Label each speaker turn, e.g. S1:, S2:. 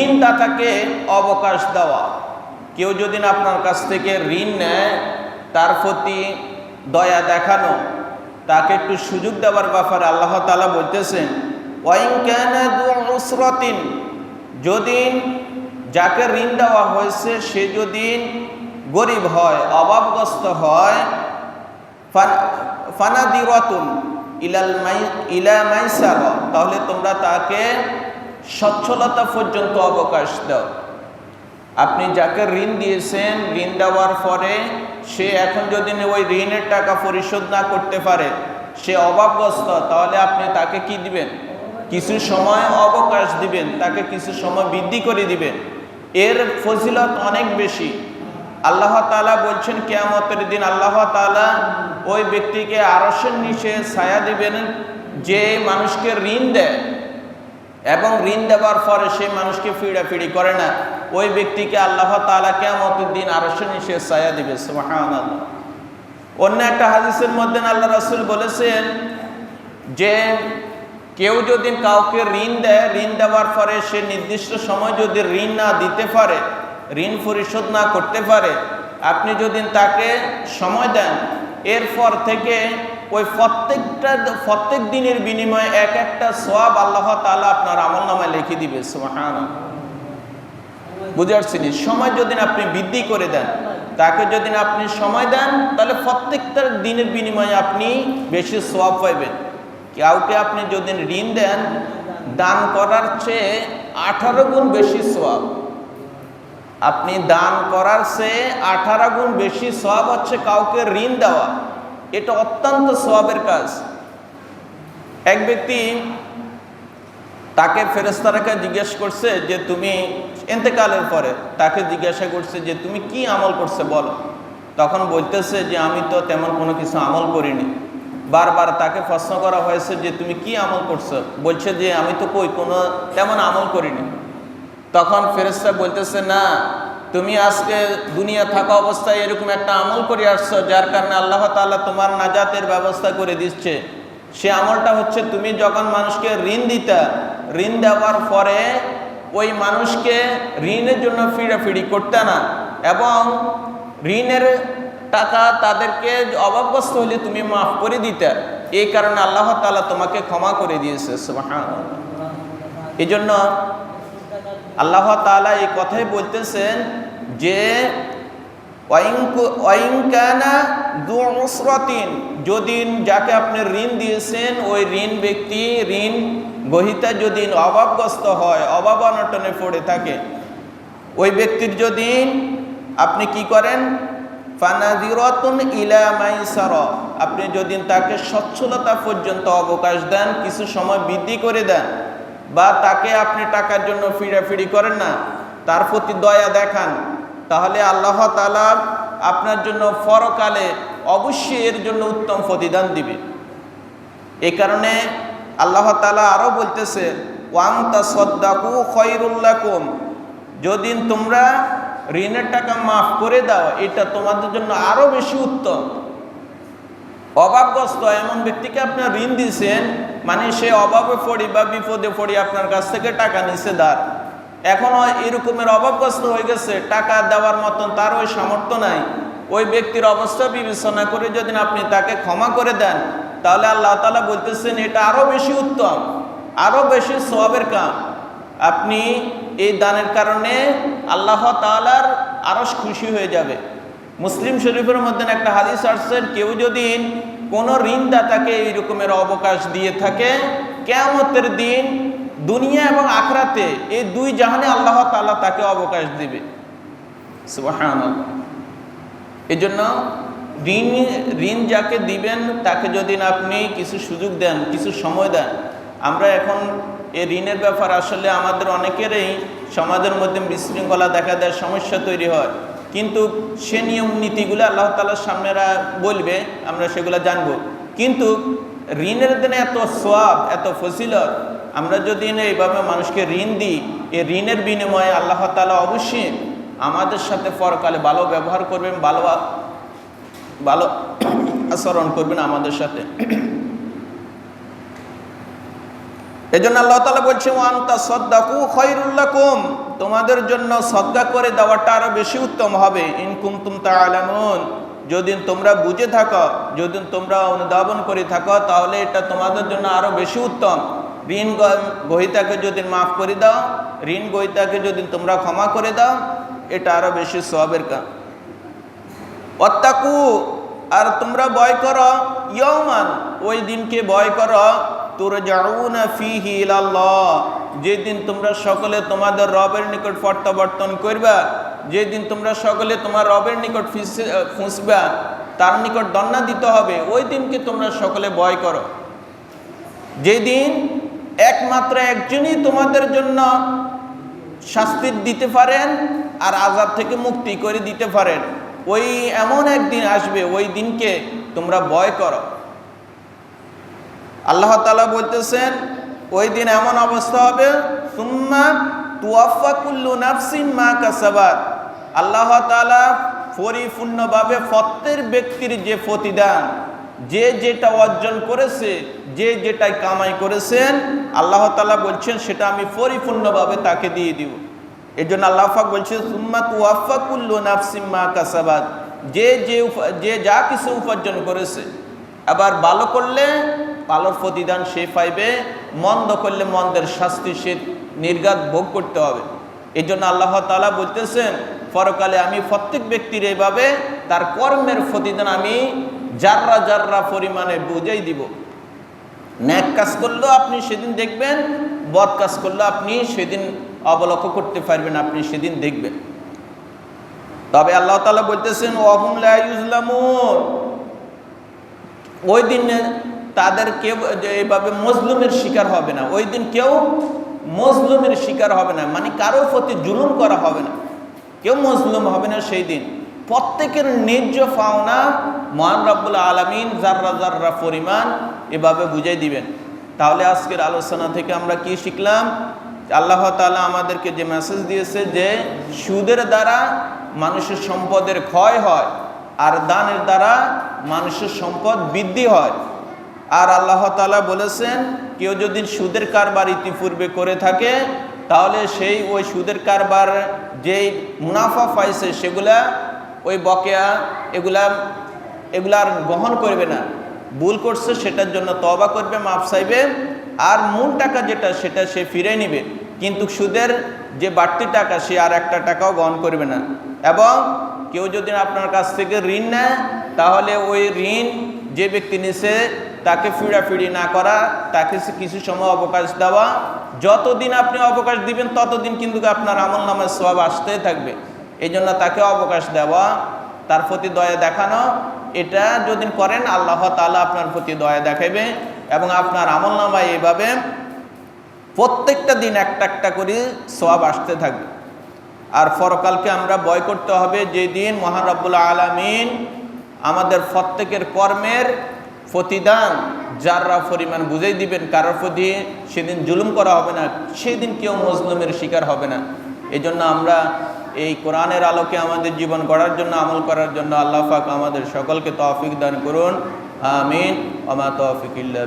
S1: ঋণদাতাকে অবকাশ দেওয়া। কেউ যদি আপনার কাছ থেকে ঋণ নেয়, তার প্রতি দয়া দেখানো, তাকে একটু সুযোগ দেওয়ার ব্যাপারে আল্লাহ তালা বলতেছেন, ওয়াইন যদি যাকে ঋণ দেওয়া হয়েছে, সে যদি গরিব হয়, অভাবগ্রস্ত হয় ফানাদিরতুন ইলাল মাই, ইলা মাইসার, তাহলে তোমরা তাকে সচ্ছলতা পর্যন্ত অবকাশ দাও। আপনি যাকে ঋণ দিয়েছেন, ঋণ দেওয়ার পরে সে এখন যদি ওই ঋণের টাকা পরিশোধ না করতে পারে, সে অভাবগ্রস্ত, তাহলে আপনি তাকে কি দিবেন? কিছু সময় অবকাশ দিবেন, তাকে কিছু সময় বৃদ্ধি করে দিবেন। এর ফজিলত অনেক বেশি। আল্লাহ তালা বলছেন, কেয়ামতের দিন আল্লাহ তালা ওই ব্যক্তিকে আরসের নিচে ছায়া দিবেন যে মানুষকে ঋণ দেয়। এবং ঋণ দেওয়ার পরে সেই মানুষকে ফিড়াফিড়ি করে না। ওই ব্যক্তিকে আল্লাহ তালা কেয়ামতের দিন আরসের নিচে ছায়া দিবে অন্য একটা হাদিসের মধ্যে আল্লাহ রাসুল বলেছেন যে, কেউ যদি কাউকে ঋণ দেয়, ঋণ দেওয়ার পরে সে নির্দিষ্ট সময় যদি ঋণ না দিতে পারে, ঋণ পরিশোধ না করতে পারে, আপনি যদি তাকে সময় দেন, এরপর থেকে ওই প্রত্যেকটা প্রত্যেক দিনের বিনিময়ে এক একটা সোয়াব আল্লাহ তালা আপনার আমল নামায় লিখে দিবে সোহান বুঝে পারছেন সময় যদি আপনি বৃদ্ধি করে দেন, তাকে যদি আপনি সময় দেন, তাহলে প্রত্যেকটা দিনের বিনিময়ে আপনি বেশি সোয়াব পাইবেন। কাউকে আপনি যদি ঋণ দেন, দান করার চেয়ে আঠারো গুণ বেশি সোয়াব আপনি দান করার চেয়ে আঠারো গুণ বেশি সব হচ্ছে কাউকে ঋণ দেওয়া। এটা অত্যন্ত সবের কাজ। এক ব্যক্তি তাকে ফেরেস্তারাকে জিজ্ঞেস করছে যে, তুমি এতেকালের পরে? তাকে জিজ্ঞাসা করছে যে, তুমি কি আমল করছে বলো? তখন বলতেছে যে, আমি তো তেমন কোনো কিছু আমল করিনি। বারবার তাকে প্রশ্ন করা হয়েছে যে, তুমি কি আমল করছ? বলছে যে, আমি তো কই, কোনো তেমন আমল করিনি। তখন ফেরেস্তা বলতেছে, না তুমি আজকে দুনিয়া থাকা অবস্থায় এরকম একটা আমল করে আসছো, যার কারণে আল্লাহ তাল্লাহ তোমার নাজাতের ব্যবস্থা করে দিচ্ছে। সে আমলটা হচ্ছে তুমি যখন মানুষকে ঋণ দিতা, ঋণ দেওয়ার পরে ওই মানুষকে ঋণের জন্য ফিড়াফিড়ি করতে না, এবং ঋণের টাকা তাদেরকে অভাবগ্রস্ত হলে তুমি মাফ করে দিতে। এই কারণে আল্লাহ তালা তোমাকে ক্ষমা করে দিয়েছে এই জন্য আল্লাহ তালা এই কথাই বলতেছেন যে যদি যাকে আপনি ঋণ দিয়েছেন, ওই ঋণ ব্যক্তি ঋণ গহিতা যদি অভাবগ্রস্ত হয়, অভাব অনটনে পড়ে থাকে, ওই ব্যক্তির যদি আপনি কি করেন? ফানাদিরতুন ইলা মাইসার, আপনি যদি তাকে সচ্ছলতা পর্যন্ত অবকাশ দেন, কিছু সময় বৃদ্ধি করে দেন বা তাকে আপনি টাকার জন্য ফিরাফিরি করেন না, তার প্রতি দয়া দেখান। তাহলে আল্লাহ তালা আপনার জন্য ফরকালে অবশ্যই এর জন্য উত্তম প্রতিদান দিবে। এই কারণে আল্লাহ তালা আরও বলতেছে ওয়াংতা সদ্দাকু খৈরুল্লাকুম যদি তোমরা ঋণের টাকা মাফ করে দাও, এটা তোমাদের জন্য আরও বেশি উত্তম। অভাবগ্রস্ত এমন ব্যক্তিকে আপনার ঋণ দিয়েছেন মানে সে অভাবে পড়ি বা বিপদে পড়ি আপনার কাছ থেকে টাকা নিছে দার এখনও এরকমের অভাবগ্রস্ত হয়ে গেছে, টাকা দেওয়ার মতন তার ওই সামর্থ্য নাই। ওই ব্যক্তির অবস্থা বিবেচনা করে যদি আপনি তাকে ক্ষমা করে দেন, তাহলে আল্লাহ তালা বলতেছেন, এটা আরও বেশি উত্তম আরও বেশি সবের কাম। আপনি এই দানের কারণে আল্লাহ তালার আরও খুশি হয়ে যাবে। মুসলিম শরীফের মধ্যে একটা হাদিস আসছেন কেউ যদি কোনো ঋণদাতাকে এই রকমের অবকাশ দিয়ে থাকে কেমতের দিন দুনিয়া এবং আখরাতে এই দুই জাহানে আল্লাহ তালা তাকে অবকাশ দিবে। এই জন্য ঋণ ঋণ যাকে দিবেন, তাকে যদি আপনি কিছু সুযোগ দেন, কিছু সময় দেন, আমরা এখন এই ঋণের ব্যাপার আসলে আমাদের অনেকেরই সমাজের মধ্যে বিশৃঙ্খলা দেখা দেয় সমস্যা তৈরি হয়। কিন্তু সে নিয়ম নীতিগুলো আল্লাহ তালার সামনেরা বলবে, আমরা সেগুলো জানব। কিন্তু ঋণের দিনে এত সোয়াব এত ফসিলত আমরা যদি এইভাবে মানুষকে ঋণ দিই, এই ঋণের বিনিময়ে আল্লাহ তালা অবশ্যই আমাদের সাথে পরকালে ভালো ব্যবহার করবেন ভালো ভালো আচরণ করবেন আমাদের সাথে। এই জন্য আল্লাহ তালা বলছে ওয়ান্তা সদ্দাকু খৈরুল্লাকুম তোমাদের জন্য সদ্গা করে দেওয়াটা আরও বেশি উত্তম হবে। ইনকুম তুম তালামুন যদি তোমরা বুঝে থাকো, যদি তোমরা অনুধাবন করে থাকো, তাহলে এটা তোমাদের জন্য আরও বেশি উত্তম। ঋণ গ- গ্রহীতাকে যদি মাফ করে দাও, ঋণ গ্রহীতাকে যদি তোমরা ক্ষমা করে দাও, এটা আরও বেশি সবের কাজ অত্যাকু আর তোমরা ভয় করো ইয়মান ওই দিনকে ভয় করো যেদিন তোমরা সকলে তোমাদের রবের নিকট প্রত্যাবর্তন করবা, যেদিন তোমরা সকলে তোমার রবের নিকট ফিসে- ফুঁসবা তার নিকট দন্না দিতে হবে, ওই দিনকে তোমরা সকলে ভয় করো। যেদিন একমাত্র একজনই তোমাদের জন্য শাস্তি দিতে পারেন আর আজাব থেকে মুক্তি করে দিতে পারেন, ওই এমন একদিন আসবে, ওই দিনকে তোমরা ভয় করো। আল্লাহ তালা বলতেছেন, ওই দিন এমন অবস্থা হবে, সুম্মা তুয়াফা কুল্লু নাফসিন মা কাসাবাত। আল্লাহ তালা পরিপূর্ণভাবে প্রত্যেক ব্যক্তির যে প্রতিদান, যে যেটা অর্জন করেছে, যে যেটাই কামাই করেছেন, আল্লাহ তালা বলছেন, সেটা আমি পরিপূর্ণভাবে তাকে দিয়ে দিব। এই জন্য আল্লাহ পাক বলছে সুম্মা তুয়াফা কুল্লু নাফসিন মা কাসাবাত। যে যে যে যা কিছু উপার্জন করেছে, আবার ভালো করলে ভালোর প্রতিদান সে পাইবে, মন্দ করলে মন্দের শাস্তি সে নির্ঘাত ভোগ করতে হবে। এই জন্য আল্লাহ তালা বলতেছেন, পরকালে আমি প্রত্যেক ব্যক্তির এইভাবে তার কর্মের প্রতিদান আমি যাররা জাররা পরিমাণে বুঝেই দিব। ন্যাক কাজ করলেও আপনি সেদিন দেখবেন, বদ কাজ করলেও আপনি সেদিন অবলক্ষ করতে পারবেন, আপনি সেদিন দেখবেন। তবে আল্লাহ তালা বলতেছেন ওই দিন তাদের কেউ যে এভাবে মজলুমের শিকার হবে না। ওই দিন কেউ মজলুমের শিকার হবে না মানে কারোর প্রতি জুলুম করা হবে না। কেউ মজলুম হবে না সেই দিন। প্রত্যেকের ন্যায্য পাওনা মহান রব্বুল আলমিন জাররা জাররা পরিমাণ এভাবে বুঝাই দিবেন। তাহলে আজকের আলোচনা থেকে আমরা কি শিখলাম? আল্লাহ তাআলা আমাদেরকে যে মেসেজ দিয়েছে যে, সুদের দ্বারা মানুষের সম্পদের ক্ষয় হয় আর দানের দ্বারা মানুষের সম্পদ বৃদ্ধি হয়। আর আল্লাহ তাআলা বলেছেন, কেউ যদি সুদের কারবার ইতিপূর্বে করে থাকে, তাহলে সেই ওই সুদের কারবার যেই মুনাফা পাইছে সেগুলা, ওই বকেয়া এগুলা এগুলার গ্রহণ করবে না। ভুল করছে সেটার জন্য তবা করবে মাপ চাইবে, আর মূল টাকা যেটা সেটা সে ফিরে নিবে। কিন্তু সুদের যে বাড়তি টাকা, সে আর একটা টাকাও গ্রহণ করবে না। এবং কেউ যদি আপনার কাছ থেকে ঋণ নেয়, তাহলে ওই ঋণ যে ব্যক্তি নিছে তাকে ফিড়াফিড়ি না করা, তাকে কিছু সময় অবকাশ দেওয়া, যতদিন আপনি অবকাশ দিবেন, ততদিন কিন্তু আপনার আমল নামের সব আসতে থাকবে। এই জন্য তাকে অবকাশ দেওয়া, তার প্রতি দয়া দেখানো, এটা যদি করেন, আল্লাহ তাআলা আপনার প্রতি দয়া দেখাবে এবং আপনার আমল নামায় এইভাবে প্রত্যেকটা দিন একটা একটা করে সব আসতে থাকবে। আর ফরকালকে আমরা বয় করতে হবে, যেদিন মহান রব্বুল আলমিন আমাদের প্রত্যেকের কর্মের প্রতিদান যাররা পরিমাণ বুঝাই দিবেন কারোর প্রতি সেদিন জুলুম করা হবে না, সেদিন কেউ মজলুমের শিকার হবে না। এই জন্য আমরা এই কোরআনের আলোকে আমাদের জীবন গড়ার জন্য, আমল করার জন্য আল্লাহ পাক আমাদের সকলকে তৌফিক দান করুন। আমিন। আমা তৌফিক ইল্লা